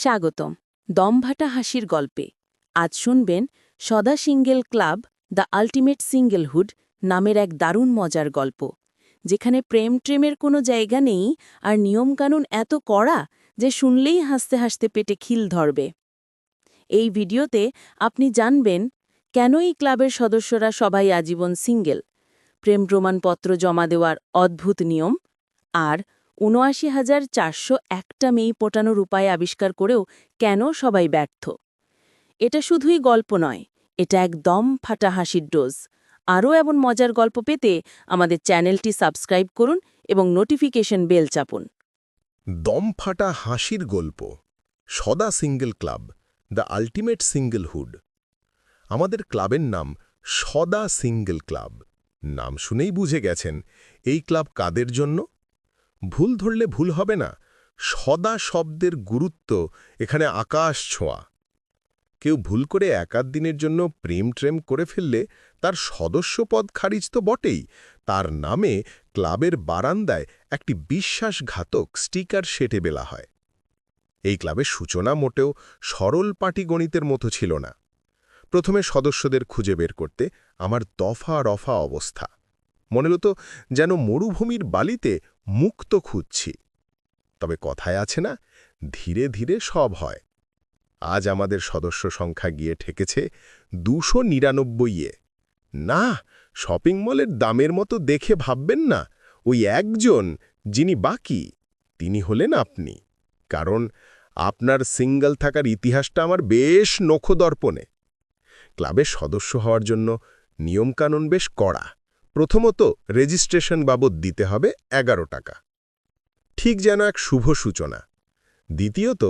স্বাগতম দমভাটা হাসির গল্পে। আজ শুনবেন সদা single club the ultimate singlehood নামের এক দারুণ মজার গল্প, যেখানে প্রেম ট্রেমের কোনো জায়গা নেই আর নিয়মকানুন এত কড়া যে শুনলেই হাসতে হাসতে পেটে খিল ধরবে। এই ভিডিওতে আপনি জানবেন কেন এই ক্লাবের সদস্যরা সবাই আজীবন সিঙ্গেল? প্রেম প্রমাণপত্র জমা দেওয়ার অদ্ভুত নিয়ম আর উনআশি হাজার চারশো একটা মেয়ে পটানোর উপায় আবিষ্কার করেও কেন সবাই ব্যর্থ? এটা শুধুই গল্প নয়, এটা এক দম ফাটা হাসির ডোজ। আরও এমন মজার গল্প পেতে আমাদের চ্যানেলটি সাবস্ক্রাইব করুন এবং নোটিফিকেশন বেল চাপুন। দম ফাটা হাসির গল্প, সদা single club, the ultimate singlehood. আমাদের ক্লাবের নাম সদা সিঙ্গেল ক্লাব। নাম শুনেই বুঝে গেছেন, এই ক্লাব কাদের জন্য? ভুল ধরলে ভুল হবে না। সদা শব্দের গুরুত্ব এখানে আকাশ ছোঁয়া। কেউ ভুল করে একাধ দিনের জন্য প্রেম ট্রেম করে ফেললে তার সদস্যপদ খারিজ তো বটেই। তার নামে ক্লাবের বারান্দায় একটি বিশ্বাসঘাতক স্টিকার সেটে বেলা হয়। এই ক্লাবের সূচনা মোটেও সরল পাটিগণিতের মতো ছিল না। প্রথমে সদস্যদের খুঁজে বের করতে আমার দফা রফা অবস্থা। মনে হতো যেন মরুভূমির বালিতে মুক্ত খুঁজছি। তবে কথায় আছে না, ধীরে ধীরে সব হয়। আজ আমাদের সদস্য সংখ্যা গিয়ে ঠেকেছে দুশো নিরানব্বইয়ে না, শপিং মলের দামের মতো দেখে ভাববেন না, ওই একজন, যিনি বাকি, তিনি হলেন আপনি। কারণ আপনার সিঙ্গল থাকার ইতিহাসটা আমার বেশ নখদর্পণে। ক্লাবের সদস্য হওয়ার জন্য নিয়মকানুন বেশ কড়া। প্রথমত রেজিস্ট্রেশন বাবদ দিতে হবে এগারো টাকা। ঠিক যেন এক শুভ সূচনা। দ্বিতীয়ত,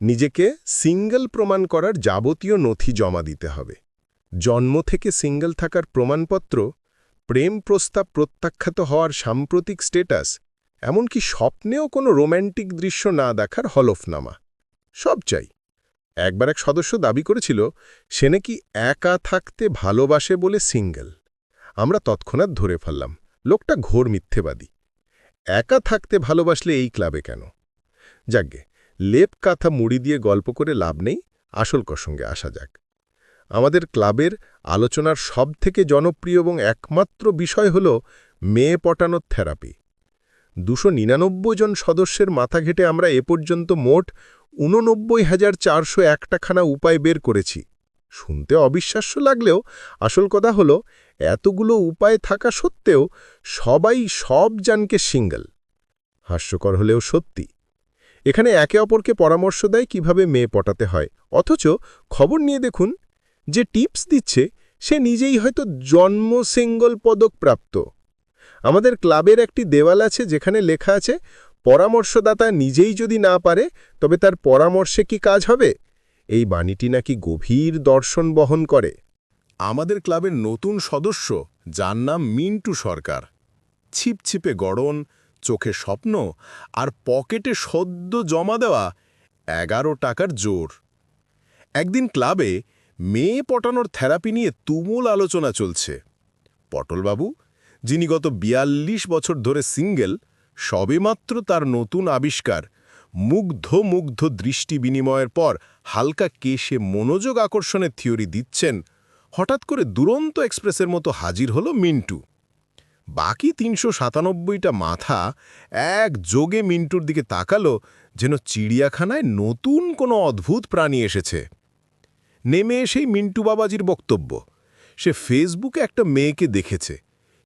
নিজেকে সিঙ্গল প্রমাণ করার যাবতীয় নথি জমা দিতে হবে। জন্ম থেকে সিঙ্গল থাকার প্রমাণপত্র, প্রেম প্রস্তাব প্রত্যাখ্যাত হওয়ার সাম্প্রতিক স্টেটাস, এমনকি স্বপ্নেও কোনো রোম্যান্টিক দৃশ্য না দেখার হলফনামা, সব চাই। একবার এক সদস্য দাবি করেছিল, সে নাকি একা থাকতে ভালোবাসে বলে সিঙ্গেল। আমরা তৎক্ষণাৎ ধরে ফেললাম, লোকটা ঘোর মিথ্যেবাদী। একা থাকতে ভালোবাসলে এই ক্লাবে কেন? যাগ্গে লেপ কাথা মুড়ি দিয়ে গল্প করে লাভ নেই, আসল প্রসঙ্গে আসা যাক। আমাদের ক্লাবের আলোচনার সবথেকে জনপ্রিয় এবং একমাত্র বিষয় হল মেয়ে পটানোর থেরাপি। দুশো নিরানব্বই জন সদস্যের মাথা ঘেটে আমরা এ পর্যন্ত মোট উননব্বই হাজার চারশো একটাখানা উপায় বের করেছি। শুনতে অবিশ্বাস্য লাগলেও আসল কথা হল এতগুলো উপায় থাকা সত্ত্বেও সবাই সব জানকে সিঙ্গল। হাস্যকর হলেও সত্যি। এখানে একে অপরকে পরামর্শ দেয় কীভাবে মেয়ে পটাতে হয়। অথচ খবর নিয়ে দেখুন যে টিপস দিচ্ছে সে নিজেই হয়তো জন্ম সিঙ্গল পদক প্রাপ্ত। আমাদের ক্লাবের একটি দেওয়াল আছে যেখানে লেখা আছে, পরামর্শদাতা নিজেই যদি না পারে, তবে তার পরামর্শে কি কাজ হবে? এই বাণীটি নাকি গভীর দর্শন বহন করে। আমাদের ক্লাবের নতুন সদস্য, যার নাম মিন্টু সরকার। ছিপছিপে গড়ন, চোখে স্বপ্ন আর পকেটে সদ্য জমা দেওয়া এগারো টাকার জোর। একদিন ক্লাবে মেয়ে পটানোর থেরাপি নিয়ে তুমুল আলোচনা চলছে। পটলবাবু, যিনি গত বিয়াল্লিশ বছর ধরে সিঙ্গেল সবেমাত্র তার নতুন আবিষ্কার, মুগ্ধ মুগ্ধ দৃষ্টি বিনিময়ের পর হালকা কেশে মনোযোগ আকর্ষণের থিওরি দিচ্ছেন হঠাৎ করে দুরন্ত এক্সপ্রেসের মতো হাজির হলো মিন্টু। বাকি তিনশো সাতানব্বইটা মাথা এক যোগে মিন্টুর দিকে তাকালো যেন চিড়িয়াখানায় নতুন কোনো অদ্ভুত প্রাণী এসেছে। নেমে এসেই মিন্টু বাবাজির বক্তব্য। সে ফেসবুকে একটা মেয়েকে দেখেছে।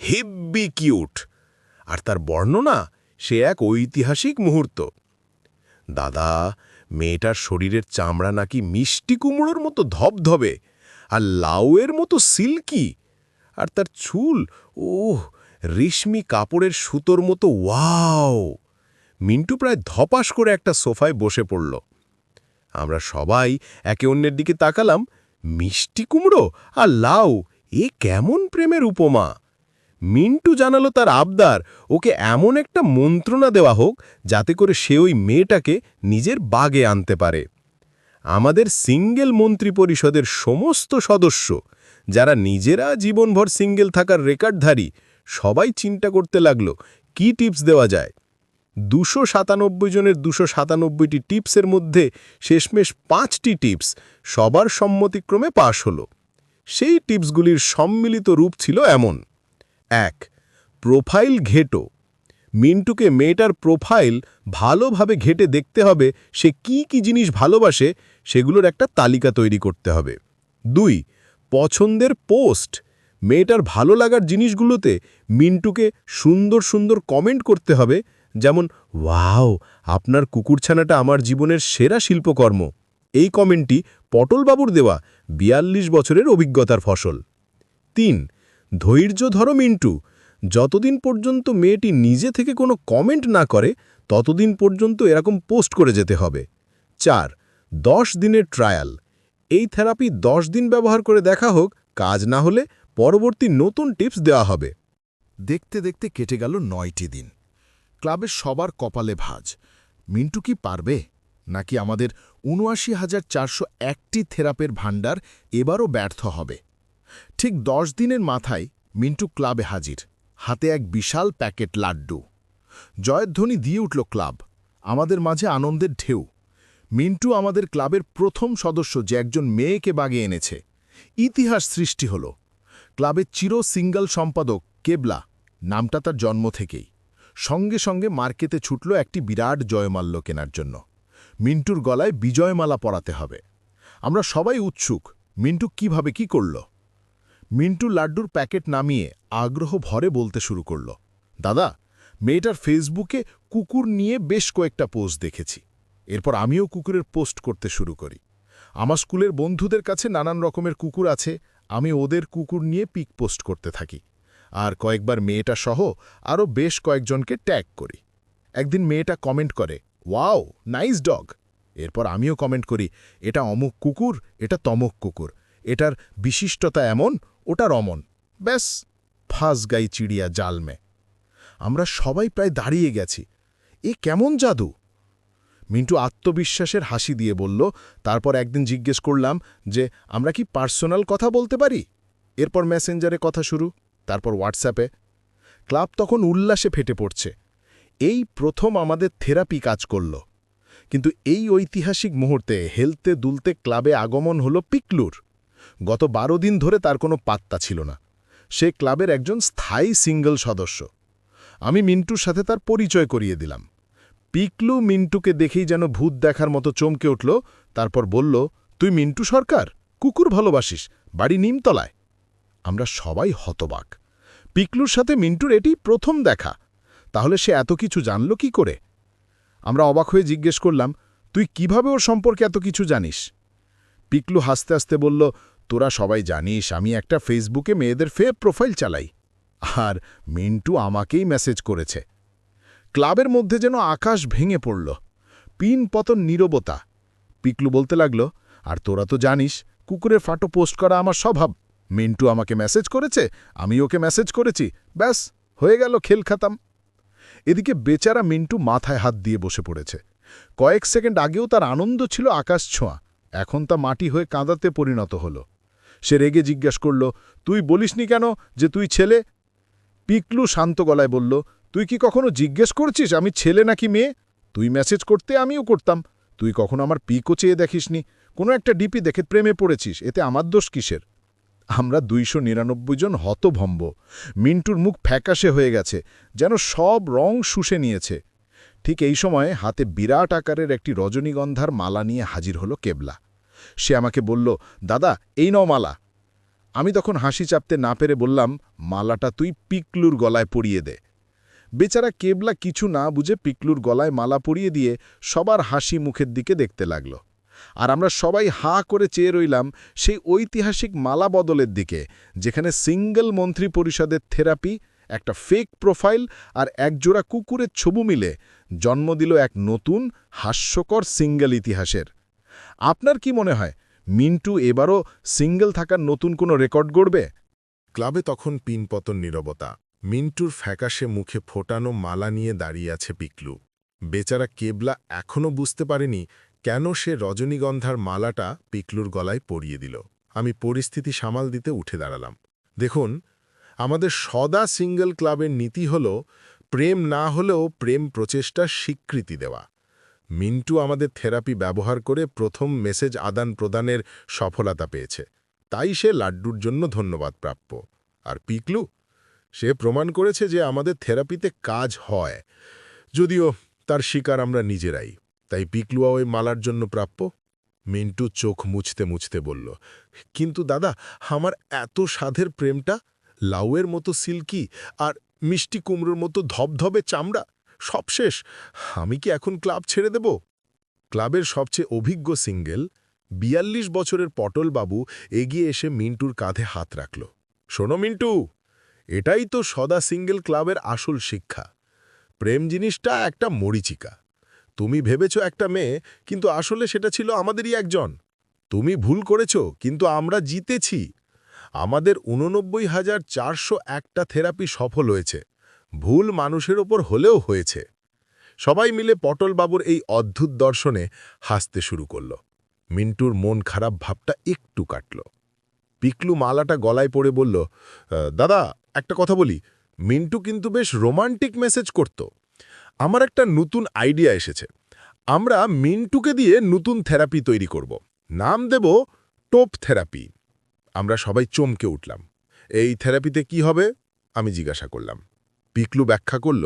হেব্বি কিউট। আর তার বর্ণনা সে এক ঐতিহাসিক মুহূর্ত। দাদা, মেয়েটার শরীরের চামড়া নাকি মিষ্টি কুমড়োর মতো ধবধবে। আর লাউয়ের মতো সিল্কি। আর তার চুল, ওহ, রেশমি কাপড়ের সুতোর মতো, ওয়াও। মিন্টু প্রায় ধপাস করে একটা সোফায় বসে পড়ল। আমরা সবাই একে অন্যের দিকে তাকালাম। মিষ্টি কুমড়ো আর লাউ, এ কেমন প্রেমের উপমা। মিন্টু জানালো তার আবদার, ওকে এমন একটা মন্ত্রণা দেওয়া হোক যাতে করে সে ওই মেয়েটাকে নিজের বাগে আনতে পারে। আমাদের সিঙ্গেল মন্ত্রী পরিষদের সমস্ত সদস্য, যারা নিজেরা জীবনভর সিঙ্গেল থাকার রেকর্ডধারী, সবাই চিন্তা করতে লাগল, কি টিপস দেওয়া যায়? দুশো সাতানব্বই জনের দুশো সাতানব্বইটি টিপসের মধ্যে শেষমেশ পাঁচটি টিপস সবার সম্মতিক্রমে পাশ হলো। সেই টিপসগুলির সম্মিলিত রূপ ছিল এমন। এক, প্রোফাইল ঘেটো। মিন্টুকে মেয়েটার প্রোফাইল ভালোভাবে ঘেটে দেখতে হবে, সে কি কি জিনিস ভালোবাসে সেগুলোর একটা তালিকা তৈরি করতে হবে। দুই, পছন্দের পোস্ট। মেয়েটার ভালো লাগার জিনিসগুলোতে মিন্টুকে সুন্দর সুন্দর কমেন্ট করতে হবে, যেমন, ওয়াও, আপনার কুকুরছানাটা আমার জীবনের সেরা শিল্পকর্ম। এই কমেন্টটি পটলবাবুর দেওয়া বিয়াল্লিশ বছরের অভিজ্ঞতার ফসল। তিন, ধৈর্য ধরো মিন্টু। যতদিন পর্যন্ত মেয়েটি নিজে থেকে কোনো কমেন্ট না করে, ততদিন পর্যন্ত এরকম পোস্ট করে যেতে হবে। চার, দশ দিনের ট্রায়াল। এই থেরাপি দশ দিন ব্যবহার করে দেখা হোক, কাজ না হলে পরবর্তী নতুন টিপস দেওয়া হবে। দেখতে দেখতে কেটে গেল নয়টি দিন। ক্লাবের সবার কপালে ভাজ। মিন্টু কি পারবে? নাকি আমাদের উনআশি হাজার চারশো একটি থেরাপের ভাণ্ডার এবারও ব্যর্থ হবে? ঠিক দশ দিনের মাথায় মিন্টু ক্লাবে হাজির। হাতে এক বিশাল প্যাকেট লাড্ডু। জয়ধ্বনি দিয়ে উঠল ক্লাব। আমাদের মাঝে আনন্দের ঢেউ। মিন্টু আমাদের ক্লাবের প্রথম সদস্য যে একজন মেয়েকে বাগে এনেছে। ইতিহাস সৃষ্টি হল। ক্লাবের চির সিঙ্গল সম্পাদক কেবলা, নামটা তার জন্ম থেকেই। সঙ্গে সঙ্গে মার্কেটে ছুটল একটি বিরাট জয়মাল্য কেনার জন্য। মিন্টুর গলায় বিজয়মালা পরাতে হবে। আমরা সবাই উৎসুক। মিন্টু কীভাবে কি করল? মিন্টু লাড্ডুর প্যাকেট নামিয়ে আগ্রহ ভরে বলতে শুরু করল, দাদা, মেয়েটার ফেসবুকে কুকুর নিয়ে বেশ কয়েকটা পোস্ট দেখেছি। এরপর আমিও কুকুরের পোস্ট করতে শুরু করি। আমার স্কুলের বন্ধুদের কাছে নানান রকমের কুকুর আছে, আমি ওদের কুকুর নিয়ে পিক পোস্ট করতে থাকি। আর কয়েকবার মেয়েটা সহ আরও বেশ কয়েকজনকে ট্যাগ করি। একদিন মেয়েটা কমেন্ট করে, ওয়াও, নাইস ডগ। এরপর আমিও কমেন্ট করি, এটা অমুক কুকুর, এটা তমক কুকুর। এটার বিশিষ্টতা এমন ওটার রমন। ব্যাস, ফাঁস গাই চিড়িয়া জালমে আমরা সবাই প্রায় দাঁড়িয়ে গেছি। এ কেমন জাদু? মিন্টু আত্মবিশ্বাসের হাসি দিয়ে বলল, তারপর একদিন জিজ্ঞেস করলাম যে, আমরা কি পার্সোনাল কথা বলতে পারি? এরপর মেসেঞ্জারে কথা শুরু, তারপর হোয়াটসঅ্যাপে। ক্লাব তখন উল্লাসে ফেটে পড়ছে। এই প্রথম আমাদের থেরাপি কাজ করল। কিন্তু এই ঐতিহাসিক মুহূর্তে হেলতে দুলতে ক্লাবে আগমন হল পিকলুর। গত বারো দিন ধরে তার কোনো পাত্তা ছিল না। সে ক্লাবের একজন স্থায়ী সিঙ্গল সদস্য। আমি মিন্টুর সাথে তার পরিচয় করিয়ে দিলাম। পিকলু মিন্টুকে দেখেই যেন ভূত দেখার মতো চমকে উঠল, তারপর বলল, তুই মিন্টু সরকার? কুকুর ভালোবাসিস? বাড়ি নিমতলায়? আমরা সবাই হতবাক। পিকলুর সাথে মিন্টুর এটি প্রথম দেখা। তাহলে সে এত কিছু জানল কি করে? আমরা অবাক হয়ে জিজ্ঞেস করলাম, তুই কীভাবে ওর সম্পর্কে এত কিছু জানিস? পিকলু হাসতে হাসতে বলল তোরা সবাই জানিস, আমি একটা ফেসবুকে মেয়েদের ফে প্রোফাইল চালাই। আর মিন্টু আমাকেই মেসেজ করেছে। ক্লাবের মধ্যে যেন আকাশ ভেঙে পড়ল। পিন পতন নীরবতা। পিকলু বলতে লাগল, আর তোরা তো জানিস, কুকুরের ফাটো পোস্ট করা আমার স্বভাব। মিন্টু আমাকে মেসেজ করেছে, আমি ওকে মেসেজ করেছি, ব্যাস, হয়ে গেল খেল খাতাম। এদিকে বেচারা মিন্টু মাথায় হাত দিয়ে বসে পড়েছে। কয়েক সেকেন্ড আগেও তার আনন্দ ছিল আকাশ ছোঁয়া, এখন তা মাটি হয়ে কাঁদাতে পরিণত হল। সে রেগে জিজ্ঞাস করল, তুই বলিসনি কেন যে তুই ছেলে? পিকলু শান্ত গলায় বলল, তুই কি কখনো জিজ্ঞেস করছিস আমি ছেলে নাকি মেয়ে? তুই মেসেজ করতে আমিও করতাম। তুই কখনো আমার পিকও চেয়ে দেখিসনি। কোনো একটা ডিপি দেখে প্রেমে পড়েছিস, এতে আমার দোষ কিসের? আমরা দুইশো নিরানব্বই জন হতভম্ব। মিন্টুর মুখ ফ্যাকাশে হয়ে গেছে, যেন সব রং শুষে নিয়েছে। ঠিক এই সময় হাতে বিরাট আকারের একটি রজনীগন্ধার মালা নিয়ে হাজির হলো কেবলা। সে আমাকে বলল, দাদা, এই নাও মালা। আমি তখন হাসি চাপতে না পেরে বললাম, মালাটা তুই পিকলুর গলায় পরিয়ে দে। বেচারা কেবলা কিছু না বুঝে পিকলুর গলায় মালা পরিয়ে দিয়ে সবার হাসি মুখের দিকে দেখতে লাগল। আর আমরা সবাই হা করে চেয়ে রইলাম সেই ঐতিহাসিক মালা বদলের দিকে, যেখানে সিঙ্গল মন্ত্রী পরিষদের থেরাপি, একটা ফেক প্রোফাইল আর একজোড়া কুকুরের ছবু মিলে জন্ম দিল এক নতুন, হাস্যকর সিঙ্গল ইতিহাসের। আপনার কি মনে হয়, মিন্টু এবারও সিঙ্গেল থাকার নতুন কোনো রেকর্ড গড়বে? ক্লাবে তখন পিনপতন নীরবতা, মিন্টুর ফ্যাকাশে মুখে ফোটানো মালা নিয়ে দাঁড়িয়ে আছে পিকলু। বেচারা কেবলা এখনও বুঝতে পারেনি কেন সে রজনীগন্ধার মালাটা পিকলুর গলায় পরিয়ে দিল। আমি পরিস্থিতি সামাল দিতে উঠে দাঁড়ালাম। দেখুন, আমাদের সদা সিঙ্গল ক্লাবের নীতি হল, প্রেম না হলেও প্রেম প্রচেষ্টা স্বীকৃতি দেওয়া। মিন্টু আমাদের থেরাপি ব্যবহার করে প্রথম মেসেজ আদান প্রদানের সফলতা পেয়েছে। তাই সে লাড্ডুর জন্য ধন্যবাদ প্রাপ্য। আর পিকলু? সে প্রমাণ করেছে যে আমাদের থেরাপিতে কাজ হয়। যদিও তার শিকার আমরা নিজেরাই। তাই পিকলুয়া ওই মালার জন্য প্রাপ্য? মিন্টু চোখ মুছতে মুছতে বলল, কিন্তু দাদা, আমার এত সাধের প্রেমটা? লাউয়ের মতো সিল্কি আর মিষ্টি কুমড়োর মতো ধবধবে চামড়া? সব শেষ। আমি কি এখন ক্লাব ছেড়ে দেব? ক্লাবের সবচেয়ে অভিজ্ঞ সিঙ্গেল, বিয়াল্লিশ বছরের পটলবাবু এগিয়ে এসে মিন্টুর কাঁধে হাত রাখল। শোনো মিন্টু, এটাই তো সদা সিঙ্গেল ক্লাবের আসল শিক্ষা। প্রেম জিনিসটা একটা মরিচিকা। তুমি ভেবেছ একটা মেয়ে, কিন্তু আসলে সেটা ছিল আমাদেরই একজন। তুমি ভুল করেছ, কিন্তু আমরা জিতেছি। আমাদের উননব্বই হাজার চারশো একটা থেরাপি সফল হয়েছে। ভুল মানুষের ওপর হলেও হয়েছে। সবাই মিলে পটলবাবুর এই অদ্ভুত দর্শনে হাসতে শুরু করল। মিন্টুর মন খারাপ ভাবটা একটু কাটল। পিকলু মালাটা গলায় পড়ে বলল দাদা, একটা কথা বলি। মিন্টু কিন্তু বেশ রোমান্টিক মেসেজ করত। আমার একটা নতুন আইডিয়া এসেছে। আমরা মিন্টুকে দিয়ে নতুন থেরাপি তৈরি করব। নাম দেব টোপ থেরাপি। আমরা সবাই চমকে উঠলাম। এই থেরাপিতে কি হবে? আমি জিজ্ঞাসা করলাম। পিকলু ব্যাখ্যা করল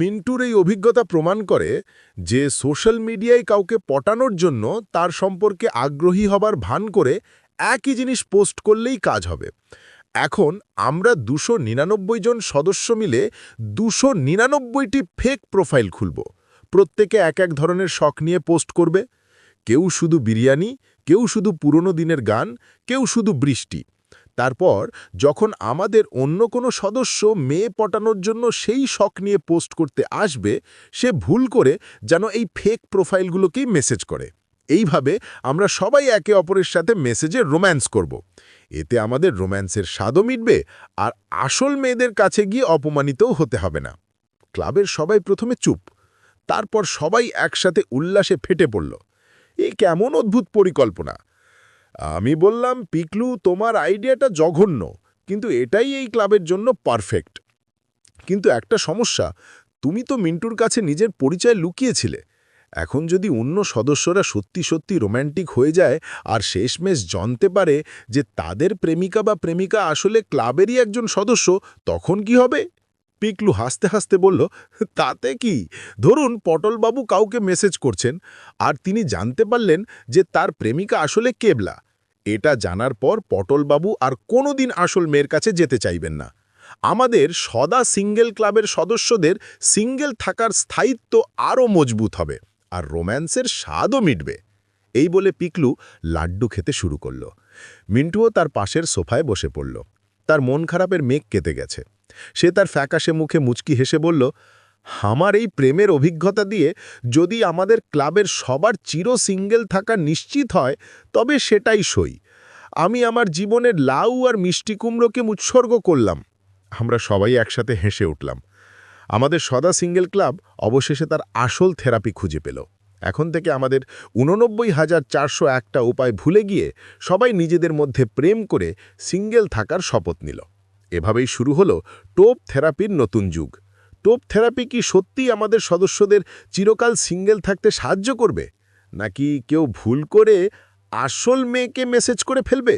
মিন্টুর এই অভিজ্ঞতা প্রমাণ করে যে সোশ্যাল মিডিয়ায় কাউকে পটানোর জন্য তার সম্পর্কে আগ্রহী হবার ভান করে একই জিনিস পোস্ট করলেই কাজ হবে। এখন আমরা দুশো নিরানব্বই জন সদস্য মিলে দুশো নিরানব্বইটি ফেক প্রোফাইল খুলব। প্রত্যেকে এক এক ধরনের শখ নিয়ে পোস্ট করবে। কেউ শুধু বিরিয়ানি, কেউ শুধু পুরনো দিনের গান, কেউ শুধু বৃষ্টি। তারপর যখন আমাদের অন্য কোনো সদস্য মেয়ে পটানোর জন্য সেই শখ নিয়ে পোস্ট করতে আসবে, সে ভুল করে যেন এই ফেক প্রোফাইলগুলোকেই মেসেজ করে। এইভাবে আমরা সবাই একে অপরের সাথে মেসেজে রোম্যান্স করব। এতে আমাদের রোম্যান্সের স্বাদও মিটবে আর আসল মেয়েদের কাছে গিয়ে অপমানিতও হতে হবে না। ক্লাবের সবাই প্রথমে চুপ, তারপর সবাই একসাথে উল্লাসে ফেটে পড়ল। এ কেমন অদ্ভুত পরিকল্পনা! আমি বললাম, পিকলু, তোমার আইডিয়াটা জঘন্য, কিন্তু এটাই এই ক্লাবের জন্য পারফেক্ট। কিন্তু একটা সমস্যা, তুমি তো মিন্টুর কাছে নিজের পরিচয় লুকিয়েছিলে। এখন যদি অন্য সদস্যরা সত্যি সত্যি রোম্যান্টিক হয়ে যায় আর শেষমেশ জানতে পারে যে তাদের প্রেমিকা বা প্রেমিকা আসলে ক্লাবেরই একজন সদস্য, তখন কি হবে? পিকলু হাসতে হাসতে বলল, তাতে কি? ধরুন পটলবাবু কাউকে মেসেজ করছেন আর তিনি জানতে পারলেন যে তার প্রেমিকা আসলে কেবলা। এটা জানার পর পটলবাবু আর কোনোদিন আসল মেয়ের কাছে যেতে চাইবেন না। আমাদের সদা সিঙ্গেল ক্লাবের সদস্যদের সিঙ্গেল থাকার স্থায়িত্ব আরও মজবুত হবে আর রোম্যান্সের স্বাদও মিটবে। এই বলে পিকলু লাড্ডু খেতে শুরু করল। মিন্টুও তার পাশের সোফায় বসে পড়ল। তার মন খারাপের মেঘ কেটে গেছে। সে তার ফ্যাকাশে মুখে মুচকি হেসে বলল, আমার এই প্রেমের অভিজ্ঞতা দিয়ে যদি আমাদের ক্লাবের সবার চির সিঙ্গেল থাকা নিশ্চিত হয়, তবে সেটাই সই। আমি আমার জীবনের লাউ আর মিষ্টি কুমড়োকে উৎসর্গ করলাম। আমরা সবাই একসাথে হেসে উঠলাম। আমাদের সদা সিঙ্গেল ক্লাব অবশেষে তার আসল থেরাপি খুঁজে পেল। এখন থেকে আমাদের উননব্বই হাজার চারশো একটা উপায় ভুলে গিয়ে সবাই নিজেদের মধ্যে প্রেম করে সিঙ্গেল থাকার শপথ নিল। এভাবেই শুরু হলো টোপ থেরাপির নতুন যুগ। টোপ থেরাপি কি সত্যিই আমাদের সদস্যদের চিরকাল সিঙ্গেল থাকতে সাহায্য করবে? নাকি কেউ ভুল করে আসল মেয়েকে মেসেজ করে ফেলবে?